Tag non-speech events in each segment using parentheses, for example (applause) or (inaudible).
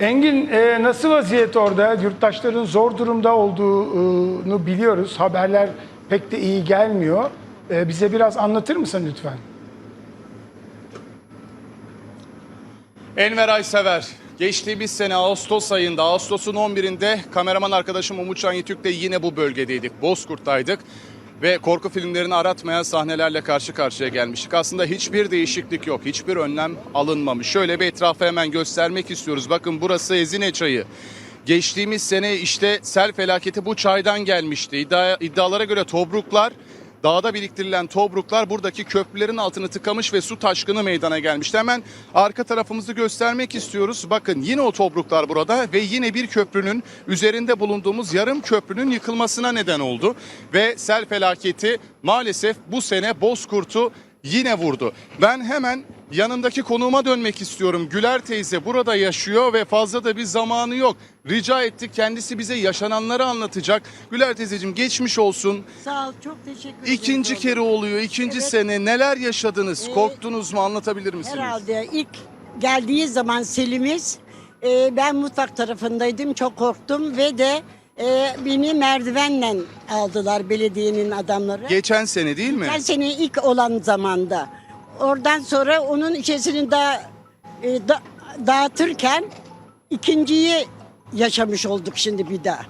Engin e, nasıl vaziyet orada? Yurttaşların zor durumda olduğunu biliyoruz. Haberler pek de iyi gelmiyor. E, bize biraz anlatır mısın lütfen? Enver Aysever. Geçtiğimiz sene Ağustos ayında, Ağustos'un 11'inde kameraman arkadaşım Umutcan Yitük de yine bu bölgedeydik. Bozkurt'taydık ve korku filmlerini aratmayan sahnelerle karşı karşıya gelmiştik. Aslında hiçbir değişiklik yok, hiçbir önlem alınmamış. Şöyle bir etrafı hemen göstermek istiyoruz. Bakın burası Ezine Çayı. Geçtiğimiz sene işte sel felaketi bu çaydan gelmişti. İddia, iddialara göre tobruklar Dağda biriktirilen tobruklar buradaki köprülerin altını tıkamış ve su taşkını meydana gelmişti. Hemen arka tarafımızı göstermek istiyoruz. Bakın yine o tobruklar burada ve yine bir köprünün üzerinde bulunduğumuz yarım köprünün yıkılmasına neden oldu. Ve sel felaketi maalesef bu sene Bozkurt'u yine vurdu. Ben hemen yanındaki konuğuma dönmek istiyorum. Güler teyze burada yaşıyor ve fazla da bir zamanı yok. Rica ettik kendisi bize yaşananları anlatacak. Güler teyzeciğim geçmiş olsun. Sağ ol, çok teşekkür ederim. İkinci kere oluyor. ikinci Evet. sene neler yaşadınız? Ee, Korktunuz mu? Anlatabilir misiniz? Herhalde ilk geldiği zaman selimiz e, ben mutfak tarafındaydım, çok korktum ve de e, beni merdivenle aldılar belediyenin adamları. Geçen sene değil mi? Her sene ilk olan zamanda. Oradan sonra onun içerisini daha e, da- dağıtırken ikinciyi yaşamış olduk şimdi bir daha.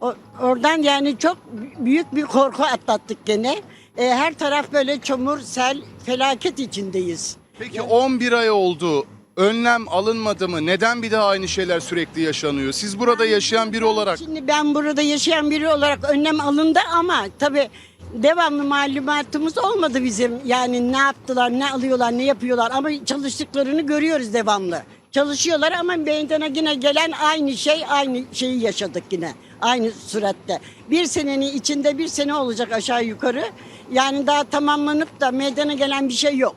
O- oradan yani çok büyük bir korku atlattık gene. E, her taraf böyle çamur, sel, felaket içindeyiz. Peki 11 ay oldu. Önlem alınmadı mı? Neden bir daha aynı şeyler sürekli yaşanıyor? Siz burada yaşayan biri olarak Şimdi ben burada yaşayan biri olarak önlem alındı ama tabii devamlı malumatımız olmadı bizim. Yani ne yaptılar, ne alıyorlar, ne yapıyorlar ama çalıştıklarını görüyoruz devamlı. Çalışıyorlar ama meydana yine gelen aynı şey, aynı şeyi yaşadık yine. Aynı süratte. Bir senenin içinde bir sene olacak aşağı yukarı. Yani daha tamamlanıp da meydana gelen bir şey yok.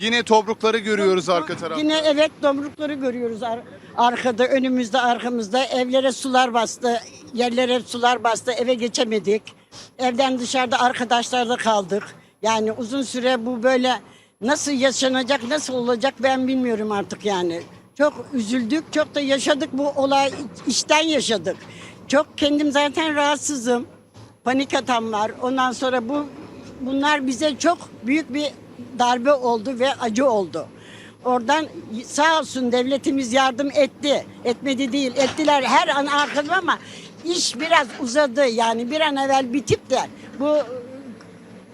yine tobrukları görüyoruz arka tarafta. Yine evet domrukları görüyoruz ar- arkada, önümüzde, arkamızda. Evlere sular bastı, yerlere sular bastı, eve geçemedik. Evden dışarıda arkadaşlarla kaldık. Yani uzun süre bu böyle nasıl yaşanacak, nasıl olacak ben bilmiyorum artık yani. Çok üzüldük, çok da yaşadık bu olay, içten yaşadık. Çok kendim zaten rahatsızım. Panik atan var. Ondan sonra bu bunlar bize çok büyük bir darbe oldu ve acı oldu. Oradan sağ olsun devletimiz yardım etti. Etmedi değil. Ettiler her an arkada ama iş biraz uzadı. Yani bir an evvel bitip de bu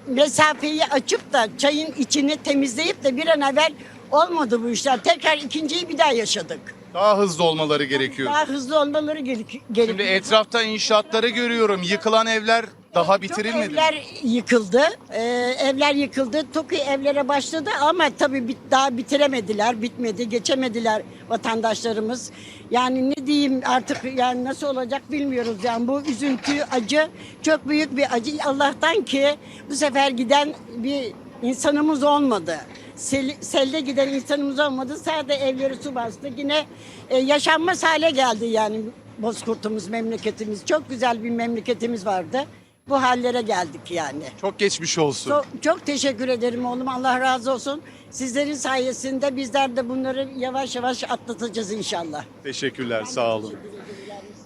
mesafeyi açıp da çayın içini temizleyip de bir an evvel olmadı bu işler. Tekrar ikinciyi bir daha yaşadık. Daha hızlı olmaları gerekiyor. Daha hızlı olmaları gerek- Şimdi gerekiyor. etrafta inşaatları görüyorum. Yıkılan evler daha bitirilmedi. Çok evler yıkıldı. Ee, evler yıkıldı. TOKİ evlere başladı ama tabii bit- daha bitiremediler. Bitmedi. Geçemediler vatandaşlarımız. Yani ne diyeyim artık yani nasıl olacak bilmiyoruz. Yani bu üzüntü, acı çok büyük bir acı. Allah'tan ki bu sefer giden bir insanımız olmadı. Sel, selde giden insanımız olmadı. Sadece evleri su bastı. Yine e, yaşanmaz hale geldi yani Bozkurt'umuz, memleketimiz. Çok güzel bir memleketimiz vardı. Bu hallere geldik yani. Çok geçmiş olsun. Çok, çok teşekkür ederim oğlum. Allah razı olsun. Sizlerin sayesinde bizler de bunları yavaş yavaş atlatacağız inşallah. Teşekkürler sağ olun.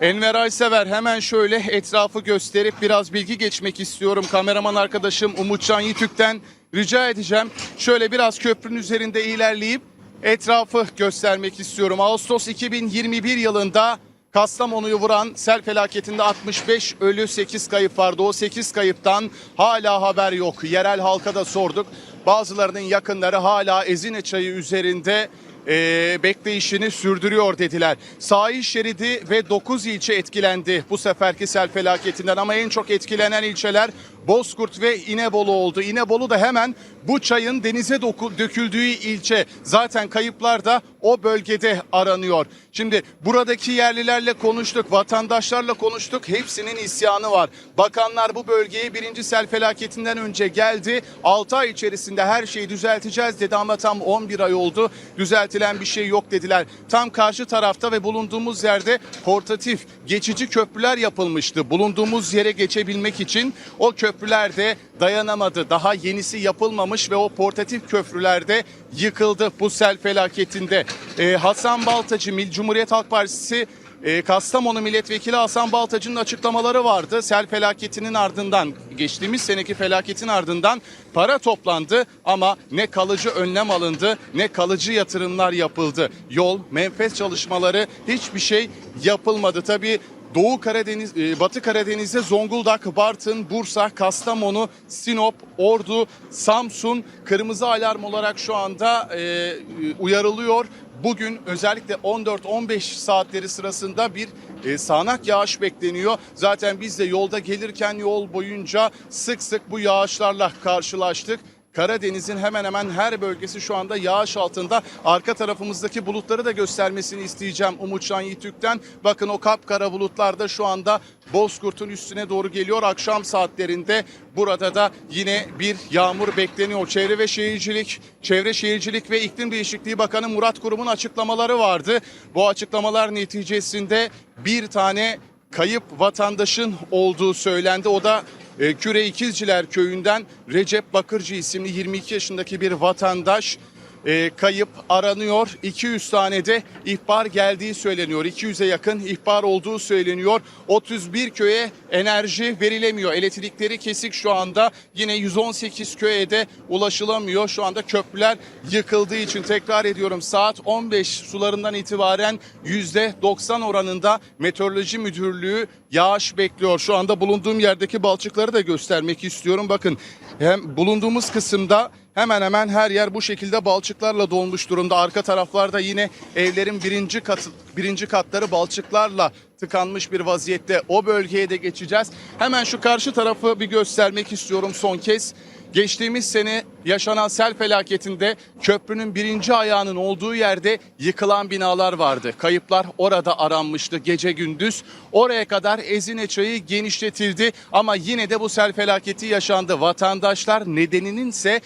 Enver Aysever hemen şöyle etrafı gösterip biraz bilgi geçmek istiyorum. Kameraman arkadaşım Umutcan Yitük'ten rica edeceğim. Şöyle biraz köprünün üzerinde ilerleyip etrafı göstermek istiyorum. Ağustos 2021 yılında Kastamonu'yu vuran sel felaketinde 65 ölü 8 kayıp vardı. O 8 kayıptan hala haber yok. Yerel halka da sorduk. Bazılarının yakınları hala Ezine Çayı üzerinde e, bekleyişini sürdürüyor dediler. Sahil şeridi ve 9 ilçe etkilendi bu seferki sel felaketinden ama en çok etkilenen ilçeler Bozkurt ve İnebolu oldu. İnebolu da hemen bu çayın denize döküldüğü ilçe. Zaten kayıplar da o bölgede aranıyor. Şimdi buradaki yerlilerle konuştuk, vatandaşlarla konuştuk. Hepsinin isyanı var. Bakanlar bu bölgeye birinci sel felaketinden önce geldi. 6 ay içerisinde her şeyi düzelteceğiz dedi ama tam 11 ay oldu. Düzeltilen bir şey yok dediler. Tam karşı tarafta ve bulunduğumuz yerde portatif geçici köprüler yapılmıştı. Bulunduğumuz yere geçebilmek için o köprüler de dayanamadı. Daha yenisi yapılmamış ve o portatif köprülerde yıkıldı bu sel felaketinde. Ee, Hasan Baltacı, Mil Cumhuriyet Halk Partisi e, Kastamonu Milletvekili Hasan Baltacı'nın açıklamaları vardı. Sel felaketinin ardından, geçtiğimiz seneki felaketin ardından para toplandı ama ne kalıcı önlem alındı ne kalıcı yatırımlar yapıldı. Yol, menfez çalışmaları hiçbir şey yapılmadı. Tabii Doğu Karadeniz, e, Batı Karadeniz'de Zonguldak, Bartın, Bursa, Kastamonu, Sinop, Ordu, Samsun kırmızı alarm olarak şu anda e, uyarılıyor. Bugün özellikle 14-15 saatleri sırasında bir e, sağanak yağış bekleniyor. Zaten biz de yolda gelirken yol boyunca sık sık bu yağışlarla karşılaştık. Karadeniz'in hemen hemen her bölgesi şu anda yağış altında. Arka tarafımızdaki bulutları da göstermesini isteyeceğim Umutcan Yiğitük'ten. Bakın o kapkara bulutlar da şu anda Bozkurt'un üstüne doğru geliyor. Akşam saatlerinde burada da yine bir yağmur bekleniyor. Çevre ve Şehircilik, Çevre Şehircilik ve İklim Değişikliği Bakanı Murat Kurum'un açıklamaları vardı. Bu açıklamalar neticesinde bir tane kayıp vatandaşın olduğu söylendi. O da Küre İkizciler Köyü'nden Recep Bakırcı isimli 22 yaşındaki bir vatandaş e, kayıp aranıyor. 200 tane de ihbar geldiği söyleniyor. 200'e yakın ihbar olduğu söyleniyor. 31 köye enerji verilemiyor. Elektrikleri kesik şu anda. Yine 118 köye de ulaşılamıyor. Şu anda köprüler yıkıldığı için tekrar ediyorum saat 15 sularından itibaren %90 oranında Meteoroloji Müdürlüğü yağış bekliyor. Şu anda bulunduğum yerdeki balçıkları da göstermek istiyorum. Bakın hem bulunduğumuz kısımda hemen hemen her yer bu şekilde balçıklarla dolmuş durumda. Arka taraflarda yine evlerin birinci katı, birinci katları balçıklarla tıkanmış bir vaziyette. O bölgeye de geçeceğiz. Hemen şu karşı tarafı bir göstermek istiyorum son kez. Geçtiğimiz sene yaşanan sel felaketinde köprünün birinci ayağının olduğu yerde yıkılan binalar vardı. Kayıplar orada aranmıştı gece gündüz. Oraya kadar Ezine Çayı genişletildi ama yine de bu sel felaketi yaşandı. Vatandaşlar nedeninin ise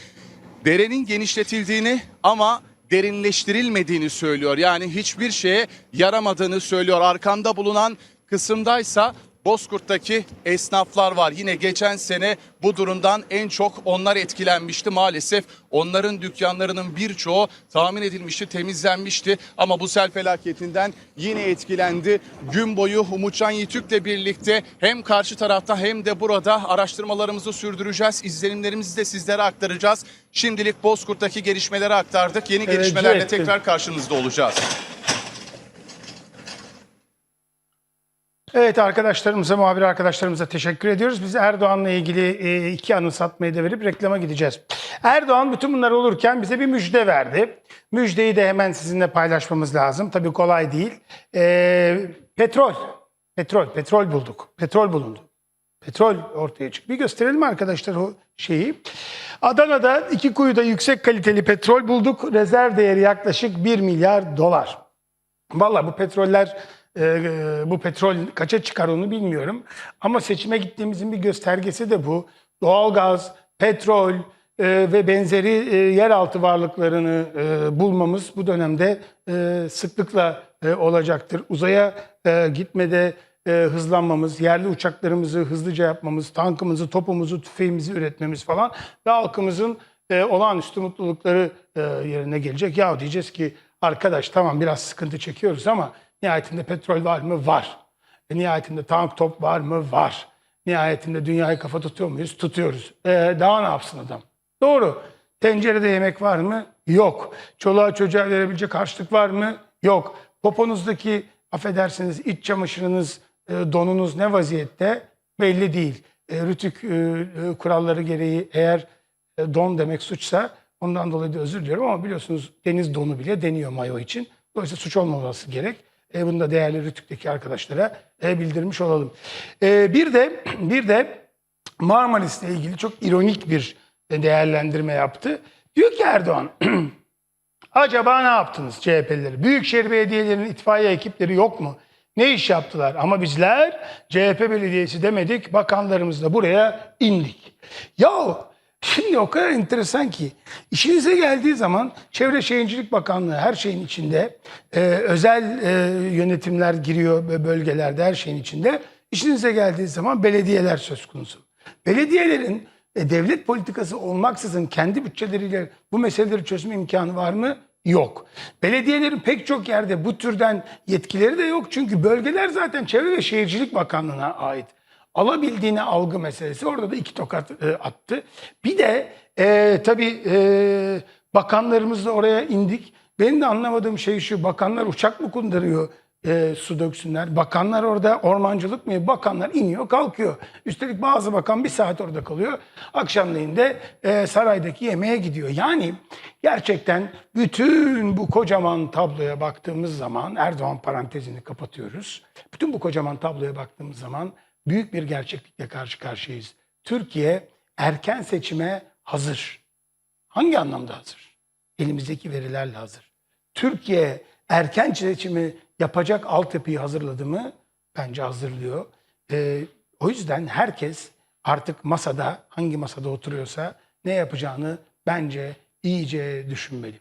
derenin genişletildiğini ama derinleştirilmediğini söylüyor. Yani hiçbir şeye yaramadığını söylüyor. Arkamda bulunan kısımdaysa Bozkurt'taki esnaflar var. Yine geçen sene bu durumdan en çok onlar etkilenmişti. Maalesef onların dükkanlarının birçoğu tahmin edilmişti, temizlenmişti. Ama bu sel felaketinden yine etkilendi. Gün boyu Umutcan Yiğitük'le birlikte hem karşı tarafta hem de burada araştırmalarımızı sürdüreceğiz. İzlenimlerimizi de sizlere aktaracağız. Şimdilik Bozkurt'taki gelişmeleri aktardık. Yeni Evet, gelişmelerle tekrar karşınızda olacağız. Evet arkadaşlarımıza, muhabir arkadaşlarımıza teşekkür ediyoruz. Biz Erdoğan'la ilgili e, iki anı satmayı da verip reklama gideceğiz. Erdoğan bütün bunlar olurken bize bir müjde verdi. Müjdeyi de hemen sizinle paylaşmamız lazım. Tabii kolay değil. E, petrol, petrol, petrol bulduk. Petrol bulundu. Petrol ortaya çıktı. Bir gösterelim arkadaşlar o şeyi. Adana'da iki kuyuda yüksek kaliteli petrol bulduk. Rezerv değeri yaklaşık 1 milyar dolar. Vallahi bu petroller e, e, bu petrol kaça çıkar onu bilmiyorum. Ama seçime gittiğimizin bir göstergesi de bu. Doğalgaz, petrol e, ve benzeri e, yeraltı varlıklarını e, bulmamız bu dönemde e, sıklıkla e, olacaktır. Uzaya e, gitmede e, hızlanmamız, yerli uçaklarımızı hızlıca yapmamız, tankımızı, topumuzu, tüfeğimizi üretmemiz falan ve halkımızın e, olağanüstü mutlulukları e, yerine gelecek. Ya diyeceğiz ki arkadaş tamam biraz sıkıntı çekiyoruz ama nihayetinde petrol var mı? Var. E, nihayetinde tank top var mı? Var. Nihayetinde dünyayı kafa tutuyor muyuz? Tutuyoruz. E, daha ne yapsın adam? Doğru. Tencerede yemek var mı? Yok. Çoluğa çocuğa verebilecek harçlık var mı? Yok. Poponuzdaki affedersiniz iç çamaşırınız, e, donunuz ne vaziyette? Belli değil. E, rütük e, e, kuralları gereği eğer e, don demek suçsa ondan dolayı da özür diliyorum ama biliyorsunuz deniz donu bile deniyor mayo için. Dolayısıyla suç olmaması gerek. E, bunu da değerli Rütük'teki arkadaşlara e, bildirmiş olalım. E, bir de (clears throat) bir de Marmaris'le ilgili çok ironik bir değerlendirme yaptı. Diyor ki Erdoğan, (clears throat) acaba ne yaptınız CHP'lileri? Büyükşehir belediyelerinin itfaiye ekipleri yok mu? Ne iş yaptılar? Ama bizler CHP belediyesi demedik, bakanlarımız da buraya indik. Ya şimdi o kadar enteresan ki işinize geldiği zaman Çevre Şehircilik Bakanlığı her şeyin içinde, e, özel e, yönetimler giriyor bölgelerde her şeyin içinde. İşinize geldiği zaman belediyeler söz konusu. Belediyelerin e, devlet politikası olmaksızın kendi bütçeleriyle bu meseleleri çözme imkanı var mı? Yok. Belediyelerin pek çok yerde bu türden yetkileri de yok. Çünkü bölgeler zaten Çevre ve Şehircilik Bakanlığı'na ait. Alabildiğine algı meselesi orada da iki tokat e, attı. Bir de e, tabii e, bakanlarımız da oraya indik. Benim de anlamadığım şey şu bakanlar uçak mı kunduruyor e, su döksünler. Bakanlar orada ormancılık mı? Bakanlar iniyor kalkıyor. Üstelik bazı bakan bir saat orada kalıyor. Akşamleyin de e, saraydaki yemeğe gidiyor. Yani gerçekten bütün bu kocaman tabloya baktığımız zaman Erdoğan parantezini kapatıyoruz. Bütün bu kocaman tabloya baktığımız zaman büyük bir gerçeklikle karşı karşıyayız. Türkiye erken seçime hazır. Hangi anlamda hazır? Elimizdeki verilerle hazır. Türkiye erken seçimi yapacak altyapıyı hazırladı mı? Bence hazırlıyor. Ee, o yüzden herkes artık masada, hangi masada oturuyorsa ne yapacağını bence iyice düşünmeli.